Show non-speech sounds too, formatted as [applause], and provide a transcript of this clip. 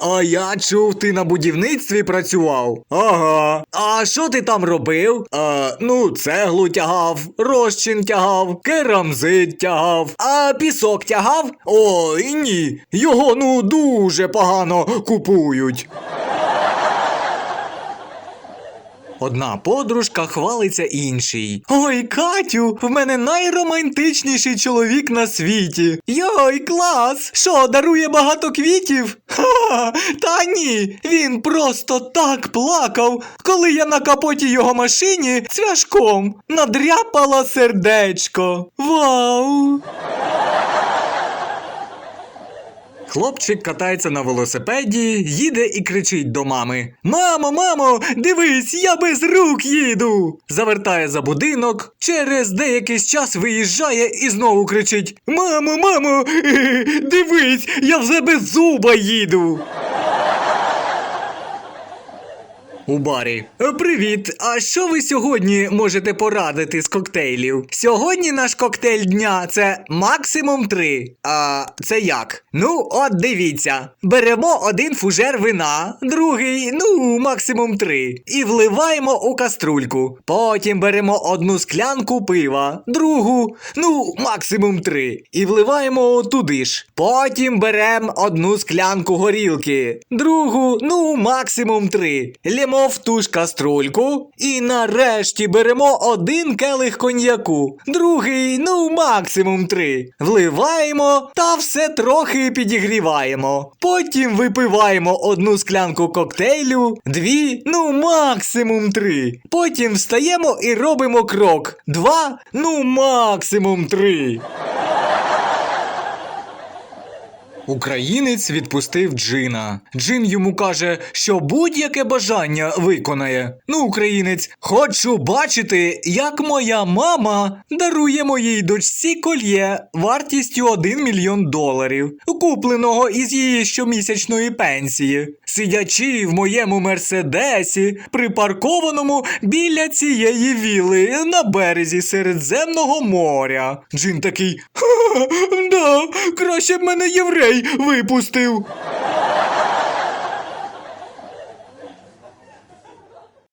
А я чув, ти на будівництві працював. Ага. А що ти там робив? А, ну, цеглу тягав, розчин тягав, керамзит тягав, а пісок тягав? Ой, ні. Його ну дуже погано купують. Одна подружка хвалиться іншій. Ой, Катю, в мене найромантичніший чоловік на світі. Йой, клас! Що, дарує багато квітів? Ха, та ні, він просто так плакав, коли я на капоті його машині цвяшком надряпала сердечко. Вау! Хлопчик катається на велосипеді, їде і кричить до мами: Мамо, мамо, дивись, я без рук їду. Завертає за будинок, через деякий час виїжджає і знову кричить: Мамо, мамо, [laughs] дивись, я вже без зуба їду. У барі. «Е, Привіт! А що ви сьогодні можете порадити з коктейлів? Сьогодні наш коктейль дня це максимум три. А це як? Ну, от дивіться. Беремо один фужер вина, другий, ну, максимум три. І вливаємо у каструльку. Потім беремо одну склянку пива, другу, ну, максимум три. І вливаємо туди ж. Потім беремо одну склянку горілки, другу, ну, максимум три. Лємо в ту ж каструльку. І нарешті беремо один келих коньяку, другий, ну, максимум три. Вливаємо та все трохи підігріваємо. Потім випиваємо одну склянку коктейлю, дві, ну, максимум три. Потім встаємо і робимо крок. Два, ну, максимум три. Українець відпустив Джина. Джин йому каже, що будь-яке бажання виконає. Ну, українець, хочу бачити, як моя мама дарує моїй дочці кольє вартістю 1 мільйон доларів, купленого із її щомісячної пенсії, сидячи в моєму мерседесі, припаркованому біля цієї віли на березі Середземного моря. Джин такий. «Ха-ха, [laughs] Да, краще б мене єврей випустив.